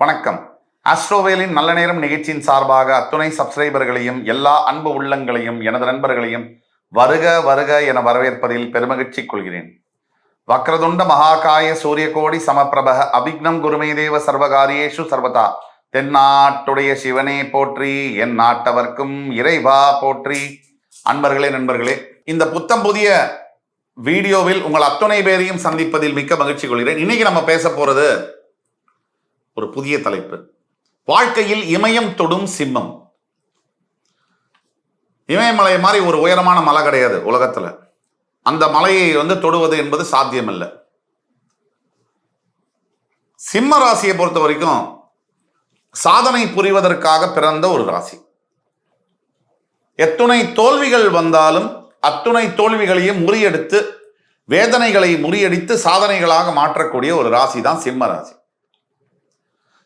வணக்கம். ஆஸ்ட்ரோவேலின் நல்ல நேரம் நிகழ்ச்சியின் சார்பாக அத்துணை சப்ஸ்கிரைபர்களையும் எல்லா அன்பு உள்ளங்களையும் எனது நண்பர்களையும் வருக வருக என வரவேற்பதில் பெருமகிழ்ச்சி கொள்கிறேன். வக்ரதுண்ட மகாகாய சூரியகோடி சமப்பிரபக அபிக்னம் குருமே தேவ சர்வகாரியேஷு சர்வதா. தென்னாட்டுடைய சிவனே போற்றி என் நாட்டவர்க்கும் இறைவா போற்றி. அன்பர்களே நண்பர்களே இந்த புத்தம் புதிய வீடியோவில் உங்கள் அத்துணை பேரையும் சந்திப்பதில் மிக்க மகிழ்ச்சி கொள்கிறேன். இன்னைக்கு நம்ம பேச போறது ஒரு புதிய தலைப்பு. வாழ்க்கையில் இமயம் தொடும் சிம்மம். இமயமலை மாதிரி ஒரு உயரமான மலை கிடையாது உலகத்துல. அந்த மலையை வந்து தொடுவது என்பது சாத்தியமில்லை. சிம்ம ராசியை பொறுத்த வரைக்கும் சாதனை புரிவதற்காக பிறந்த ஒரு ராசி. எத்துணை தோல்விகள் வந்தாலும் அத்துணை தோல்விகளையும் முறியடித்து வேதனைகளை முறியடித்து சாதனைகளாக மாற்றக்கூடிய ஒரு ராசி தான் சிம்ம ராசி.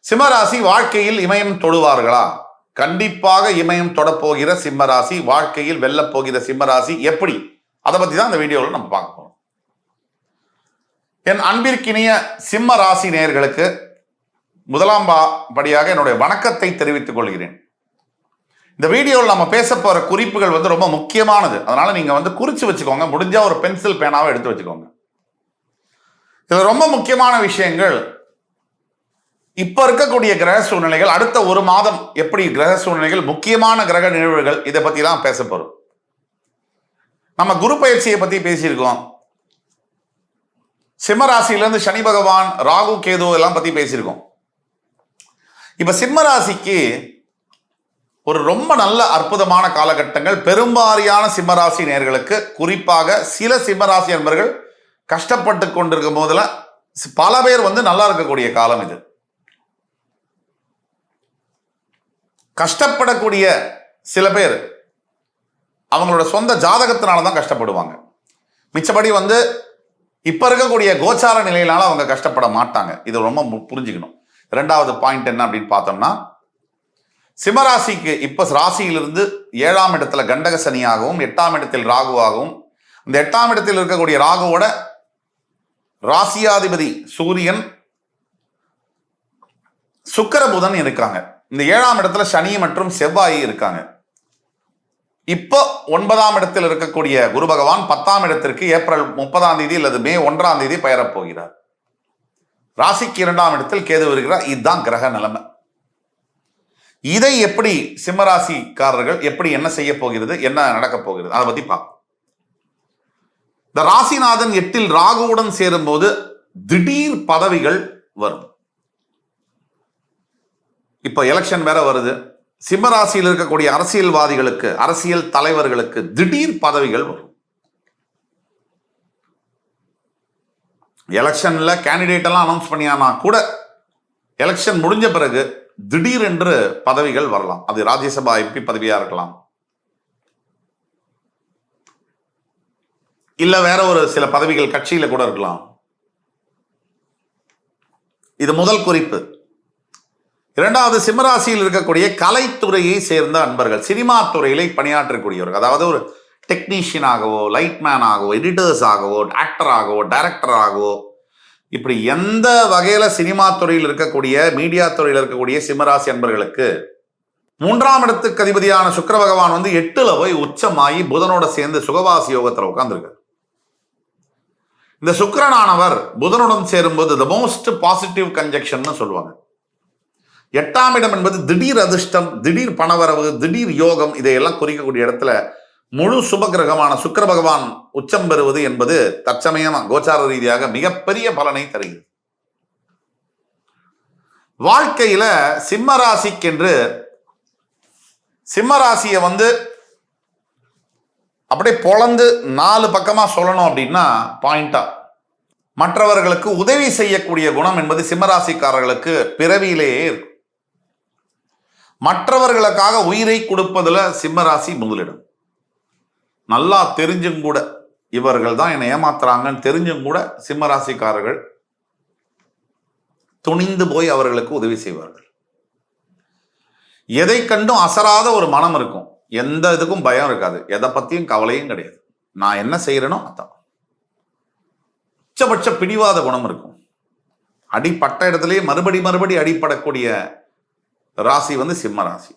சிம்மராசி வாழ்க்கையில் இமயம் தொடுவார்களா? கண்டிப்பாக இமயம் தொடப்போகிற சிம்மராசி வாழ்க்கையில் வெல்லப்போகிற சிம்மராசி எப்படி? அதை பத்தி தான் இந்த வீடியோவில் நம்ம பார்க்க போறோம். என் அன்பிற்கினிய சிம்ம ராசி நேயர்களுக்கு முதலாம் பா- படியாக என்னுடைய வணக்கத்தை தெரிவித்துக் கொள்கிறேன். இந்த வீடியோவில் நம்ம பேச போகிற குறிப்புகள் வந்து ரொம்ப முக்கியமானது. அதனால நீங்க வந்து குறிச்சு வச்சுக்கோங்க. முடிஞ்சா ஒரு பென்சில் பேனாவை எடுத்து வச்சுக்கோங்க. இதில் ரொம்ப முக்கியமான விஷயங்கள் இப்ப இருக்கக்கூடிய கிரக சூழ்நிலைகள் அடுத்த ஒரு மாதம் எப்படி கிரக சூழ்நிலைகள் முக்கியமான கிரக நிகழ்வுகள் இதை பத்தி தான் பேச போறோம். நம்ம குரு பயிற்சியை பத்தி பேசியிருக்கோம். சிம்ம ராசியிலிருந்து சனி பகவான் ராகு கேது எல்லாம் பத்தி பேசியிருக்கோம். இப்ப சிம்ம ராசிக்கு ஒரு ரொம்ப நல்ல அற்புதமான காலகட்டங்கள். பெரும்பாரியான சிம்மராசி நேர்களுக்கு குறிப்பாக சில சிம்மராசி நண்பர்கள் கஷ்டப்பட்டு கொண்டிருக்கும் போதுல பல பேர் வந்து நல்லா இருக்கக்கூடிய காலம் இது. கஷ்டப்படக்கூடிய சில பேர் அவங்களோட சொந்த ஜாதகத்தினால தான் கஷ்டப்படுவாங்க. மிச்சபடி வந்து இப்போ இருக்கக்கூடிய கோச்சார நிலையினால அவங்க கஷ்டப்பட மாட்டாங்க. இது ரொம்ப மு- புரிஞ்சுக்கணும். ரெண்டாவது பாயிண்ட் என்ன அப்படின்னு பார்த்தோம்னா சிம்மராசிக்கு இப்போ ராசியிலிருந்து ஏழாம் இடத்துல கண்டக சனியாகவும் எட்டாம் இடத்தில் ராகுவாகவும் இந்த எட்டாம் இடத்தில் இருக்கக்கூடிய ராகுவோட ராசியாதிபதி சூரியன் சுக்கர புதன் இருக்காங்க. இந்த ஏழாம் இடத்துல சனி மற்றும் செவ்வாய் இருக்காங்க. இப்போ ஒன்பதாம் இடத்தில் இருக்கக்கூடிய குரு பகவான் பத்தாம் இடத்திற்கு ஏப்ரல் முப்பதாம் தேதி அல்லது மே ஒன்றாம் தேதி பெயரப் போகிறார். ராசிக்கு இரண்டாம் இடத்தில் கேது வருகிறார். இதுதான் கிரக நிலைமை. இதை எப்படி சிம்மராசிக்காரர்கள் எப்படி என்ன செய்ய போகிறது என்ன நடக்க போகிறது அதை பத்தி பார்ப்போம். இந்த ராசிநாதன் எட்டில் ராகுவுடன் சேரும்போது திடீர் பதவிகள் வரும். இப்போ எலெக்ஷன் வேற வருது. சிம்மராசியில் இருக்கக்கூடிய அரசியல்வாதிகளுக்கு அரசியல் தலைவர்களுக்கு திடீர் பதவிகள் வரும். எலெக்ஷன்ல கேண்டிடேட் எல்லாம் அனௌன்ஸ் பண்ணியானா கூட எலெக்ஷன் முடிஞ்ச பிறகு திடீர் என்று பதவிகள் வரலாம். அது ராஜ்யசபா எம்பி பதவியா இருக்கலாம். இல்ல வேற ஒரு சில பதவிகள் கட்சியில கூட இருக்கலாம். இது முதல் குறிப்பு. இரண்டாவது சிம்மராசியில் இருக்கக்கூடிய கலைத்துறையை சேர்ந்த அன்பர்கள் சினிமா துறையிலே பணியாற்றக்கூடியவர்கள். அதாவது ஒரு டெக்னீஷியன் ஆகவோ லைட்மேன் ஆகவோ எடிட்டர்ஸ் ஆகவோ ஆக்டர் ஆகவோ ஆகவோ இப்படி எந்த வகையில் சினிமா துறையில் இருக்கக்கூடிய மீடியா துறையில் இருக்கக்கூடிய சிம்மராசி அன்பர்களுக்கு மூன்றாம் இடத்துக்கு அதிபதியான சுக்கர பகவான் வந்து எட்டுல போய் உச்சமாகி புதனோட சேர்ந்து சுகவாசி யோகத்தில் உட்காந்துருக்கு இந்த சுக்கரனானவர் புதனுடன் சேரும்போது த மோஸ்ட் பாசிட்டிவ் கன்ஜெக்ஷன் சொல்லுவாங்க. எட்டாம் இடம் என்பது திடீர் அதிர்ஷ்டம் திடீர் பணவரவு திடீர் யோகம் இதையெல்லாம் குறிக்கக்கூடிய இடத்துல முழு சுப கிரகமான பகவான் உச்சம் பெறுவது என்பது தற்சமயம் கோச்சார ரீதியாக மிகப்பெரிய பலனை தருகிறது. வாழ்க்கையில சிம்ம ராசிக்கென்று சிம்ம ராசியை வந்து அப்படியே பொழந்து நாலு பக்கமா சொல்லணும் அப்படின்னா பாயிண்டா மற்றவர்களுக்கு உதவி செய்யக்கூடிய குணம் என்பது சிம்மராசிக்காரர்களுக்கு பிறவியிலேயே இருக்கும். மற்றவர்களுக்காக உயிரை கொடுப்பதுல சிம்மராசி முதலிடம். நல்லா தெரிஞ்சும் கூட இவர்கள் தான் என்னை ஏமாத்துறாங்கன்னு தெரிஞ்சும் கூட சிம்மராசிக்காரர்கள் துணிந்து போய் அவர்களுக்கு உதவி செய்வார்கள். எதை கண்டும் அசராத ஒரு மனம் இருக்கும். எந்த இதுக்கும் பயம் இருக்காது. எதை பத்தியும் கவலையும் கிடையாது. நான் என்ன செய்யறேனோ அதான். உச்சபட்ச பிடிவாத குணம் இருக்கும். அடிப்பட்ட இடத்துலயே மறுபடி மறுபடி அடிப்படக்கூடிய ராசி வந்து சிம்ம ராசி.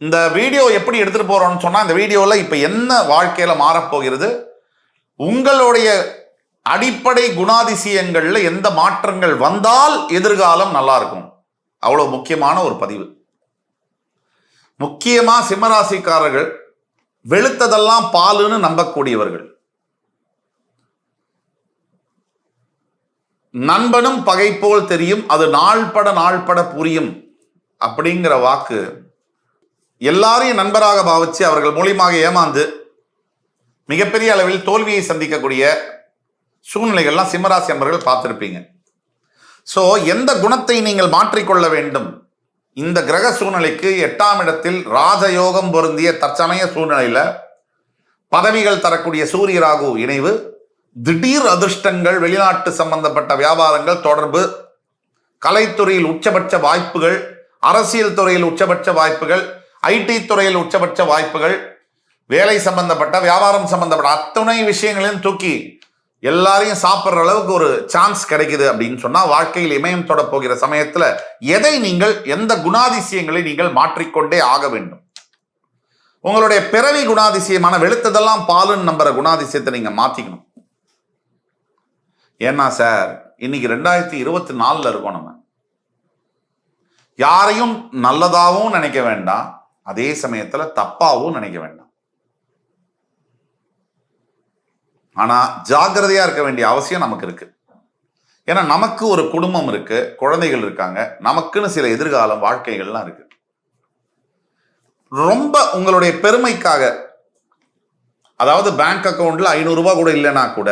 இந்த வீடியோ எப்படி எடுத்துட்டு போறோம்னு சொன்னா இந்த வீடியோல இப்ப என்ன வாழ்க்கையில மாறப்போகிறது உங்களுடைய அடிப்படை குணாதிசயங்கள்ல எந்த மாற்றங்கள் வந்தால் எதிர்காலம் நல்லா இருக்கும். அவ்வளவு முக்கியமான ஒரு பதிவு. முக்கியமா சிம்மராசிக்காரர்கள் வெளுத்ததெல்லாம் பாலுன்னு நம்பக்கூடியவர்கள். நண்பனும் பகை போல் தெரியும் அது நாள்பட நாள்பட புரியும் அப்படிங்கிற வாக்கு எல்லாரையும் நண்பராக பாவிச்சு அவர்கள் மூலியமாக ஏமாந்து மிகப்பெரிய அளவில் தோல்வியை சந்திக்கக்கூடிய சூழ்நிலைகள்லாம் சிம்மராசி அன்பர்கள் பார்த்துருப்பீங்க. ஸோ எந்த குணத்தை நீங்கள் மாற்றிக்கொள்ள வேண்டும்? இந்த கிரக சூழ்நிலைக்கு எட்டாம் இடத்தில் ராஜயோகம் பொருந்திய தற்சமய சூழ்நிலையில் பதவிகள் தரக்கூடிய சூரிய ராகு இணைவு திடீர் அதிர்ஷ்டங்கள் வெளிநாட்டு சம்பந்தப்பட்ட வியாபாரங்கள் தொடர்பு கலைத்துறையில் உச்சபட்ச வாய்ப்புகள் அரசியல் துறையில் உச்சபட்ச வாய்ப்புகள் ஐடி துறையில் உச்சபட்ச வாய்ப்புகள் வேலை சம்பந்தப்பட்ட வியாபாரம் சம்பந்தப்பட்ட அத்தனை விஷயங்களையும் தூக்கி எல்லாரையும் சாப்பிட்ற அளவுக்கு ஒரு சான்ஸ் கிடைக்குது அப்படின்னு சொன்னா வாழ்க்கையில் இமயம் தொட போகிற சமயத்துல எதை நீங்கள் எந்த குணாதிசயங்களை நீங்கள் மாற்றிக்கொண்டே ஆக வேண்டும்? உங்களுடைய பிறவி குணாதிசயமான வெளுத்ததெல்லாம் பாலுன்னு நம்புற குணாதிசயத்தை நீங்க மாத்திக்கணும். ஏன்னா சார் இன்னைக்கு ரெண்டாயிரத்தி இருபத்தி நாலில் இருக்கோம் நம்ம. யாரையும் நல்லதாகவும் நினைக்க வேண்டாம் அதே சமயத்தில் தப்பாகவும் நினைக்க வேண்டாம். ஆனா ஜாக்கிரதையா இருக்க வேண்டிய அவசியம் நமக்கு இருக்கு. ஏன்னா நமக்கு ஒரு குடும்பம் இருக்கு குழந்தைகள் இருக்காங்க நமக்குன்னு சில எதிர்காலம் வாழ்க்கைகள்லாம் இருக்கு. ரொம்ப உங்களுடைய பெருமைக்காக அதாவது பேங்க் அக்கௌண்ட்ல ஐநூறு ரூபாய் கூட இல்லைன்னா கூட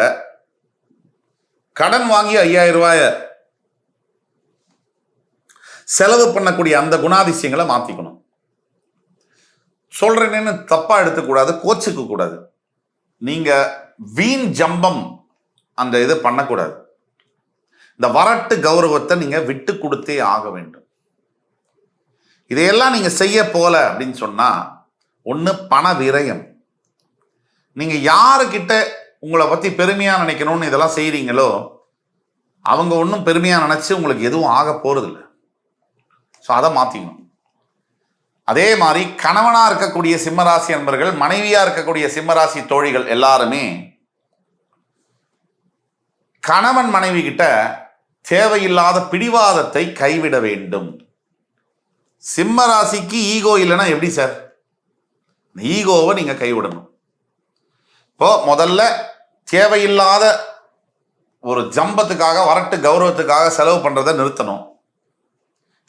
கடன் வாங்கி ஐயாயிரம் ரூபாய செலவு பண்ணக்கூடிய அந்த குணாதிசயங்களை மாத்திக்கணும். சொல்றேன்னு தப்பா எடுத்துக்கூடாது கோச்சுக்க கூடாது நீங்க வீண் ஜம்பம் அந்த இதை பண்ணக்கூடாது. இந்த வரட்டு கௌரவத்தை நீங்க விட்டு கொடுத்தே ஆக வேண்டும். இதையெல்லாம் நீங்க செய்ய போல அப்படின்னு சொன்னா ஒன்று பண விரயம். நீங்க யாருக்கிட்ட உங்களை பற்றி பெருமையாக நினைக்கணும்னு இதெல்லாம் செய்கிறீங்களோ அவங்க ஒன்றும் பெருமையாக நினச்சி உங்களுக்கு எதுவும் ஆக போகிறதில்ல ஸோ அதை மாற்றிக்கணும் அதே மாதிரி கணவனாக இருக்கக்கூடிய சிம்மராசி அன்பர்கள் மனைவியாக இருக்கக்கூடிய சிம்மராசி தோழிகள் எல்லாருமே கணவன் மனைவி கிட்ட தேவையில்லாத பிடிவாதத்தை கைவிட வேண்டும். சிம்ம ராசிக்கு ஈகோ இல்லைன்னா எப்படி சார்? ஈகோவை நீங்கள் கைவிடணும். இப்போ முதல்ல தேவையில்லாத ஒரு ஜம்பத்துக்காக வரட்டு கௌரவத்துக்காக செலவு பண்ணுறத நிறுத்தணும்.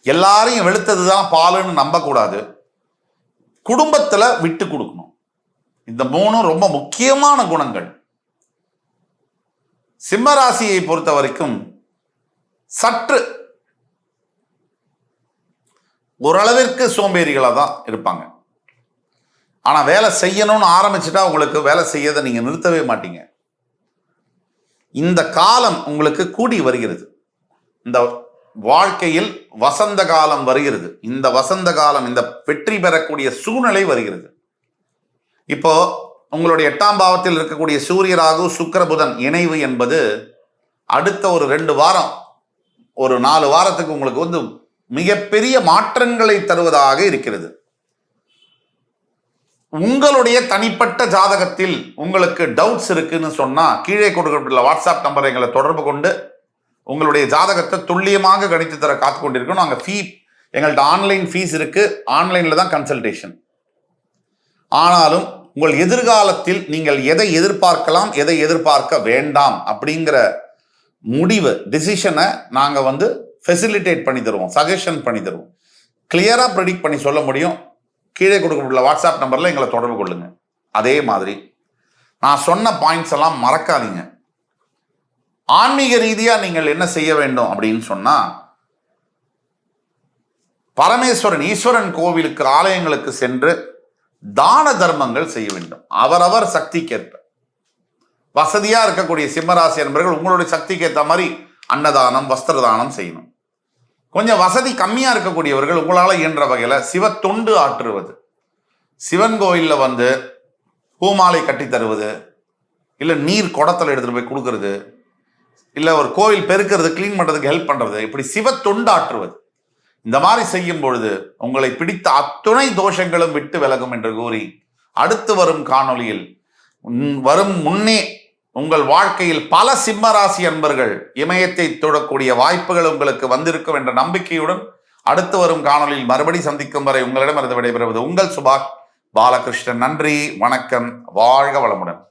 எல்லாரையும் வெளுத்தது தான் பாலுன்னு நம்பக்கூடாது. குடும்பத்தில் விட்டு கொடுக்கணும். இந்த மூணும் ரொம்ப முக்கியமான குணங்கள். சிம்ம ராசியை பொறுத்த வரைக்கும் சற்று ஓரளவிற்கு சோம்பேறிகளாக தான் இருப்பாங்க. ஆனால் வேலை செய்யணும்னு ஆரம்பிச்சுட்டா உங்களுக்கு வேலை செய்யறதை நீங்கள் நிறுத்தவே மாட்டீங்க. இந்த காலம் உங்களுக்கு கூடி வருகிறது. இந்த வாழ்க்கையில் வசந்த காலம் வருகிறது. இந்த வசந்த காலம் இந்த வெற்றி பெறக்கூடிய சூழ்நிலை வருகிறது. இப்போ உங்களுடைய எட்டாம் பாவத்தில் இருக்கக்கூடிய சூரிய ராகு சுக்கிர புதன் இணைவு என்பது அடுத்த ஒரு ரெண்டு வாரம் ஒரு நாலு வாரத்துக்கு உங்களுக்கு வந்து மிகப்பெரிய மாற்றங்களை தருவதாக இருக்கிறது. உங்களுடைய தனிப்பட்ட ஜாதகத்தில் உங்களுக்கு டவுட்ஸ் இருக்குன்னு சொன்னா கீழே கொடுக்கப்பட்டுள்ள வாட்ஸ்அப் நம்பரை எங்களை தொடர்பு கொண்டு உங்களுடைய ஜாதகத்தை துல்லியமாக கணித்து தர காத்து கொண்டிருக்கோம் நாங்கள் ஃபீ எங்கள்கிட்ட ஆன்லைன் ஃபீஸ் இருக்கு. ஆன்லைன்ல தான் கன்சல்டேஷன் ஆனாலும் உங்கள் எதிர்காலத்தில் நீங்கள் எதை எதிர்பார்க்கலாம் எதை எதிர்பார்க்க வேண்டாம் அப்படிங்கிற முடிவு டிசிஷனை நாங்கள் வந்து ஃபெசிலிட்டேட் பண்ணி தருவோம் சஜஷன் பண்ணி தருவோம். கிளியராக ப்ரெடிக்ட் பண்ணி சொல்ல முடியும். கீழே கொடுக்கப்பட்டுள்ள வாட்ஸ்அப் நம்பரில் எங்களை தொடர்பு கொள்ளுங்க. அதே மாதிரி நான் சொன்ன பாயிண்ட்ஸ் எல்லாம் மறக்காதீங்க. ஆன்மீக ரீதியாக நீங்கள் என்ன செய்ய வேண்டும் அப்படின்னு சொன்னால் பரமேஸ்வரன் ஈஸ்வரன் கோவிலுக்கு ஆலயங்களுக்கு சென்று தான தர்மங்கள் செய்ய வேண்டும். அவரவர் சக்திக்கேற்ப. வசதியாக இருக்கக்கூடிய சிம்மராசி என்பவர்கள் உங்களுடைய சக்திக்கு ஏற்ற மாதிரி அன்னதானம் வஸ்திர தானம் செய்யணும். கொஞ்சம் வசதி கம்மியா இருக்கக்கூடியவர்கள் உங்களால் இயன்ற வகையில சிவ தொண்டு ஆற்றுவது. சிவன் கோயில்ல வந்து பூமாலை கட்டி தருவது இல்லை நீர் குடத்தில் எடுத்துட்டு போய் கொடுக்கறது இல்லை ஒரு கோவில் பெருக்கிறது க்ளீன் பண்ணுறதுக்கு ஹெல்ப் பண்ணுறது இப்படி சிவ தொண்டு ஆற்றுவது. இந்த மாதிரி செய்யும் பொழுது உங்களை பிடித்த அத்துணை தோஷங்களும் விட்டு விலகும் என்று கூறி அடுத்து வரும் காணொளியில் வரும் முன்னே உங்கள் வாழ்க்கையில் பல சிம்மராசி அன்பர்கள் இமயத்தை தொடக்கூடிய வாய்ப்புகள் உங்களுக்கு வந்திருக்கும் என்ற நம்பிக்கையுடன் அடுத்து வரும் காணொளியில் மறுபடி சந்திக்கும் வரை உங்களிடமிருந்து விடைபெறுவது உங்கள் சுபாஷ். பாலகிருஷ்ணன். நன்றி வணக்கம். வாழ்க வளமுடன்.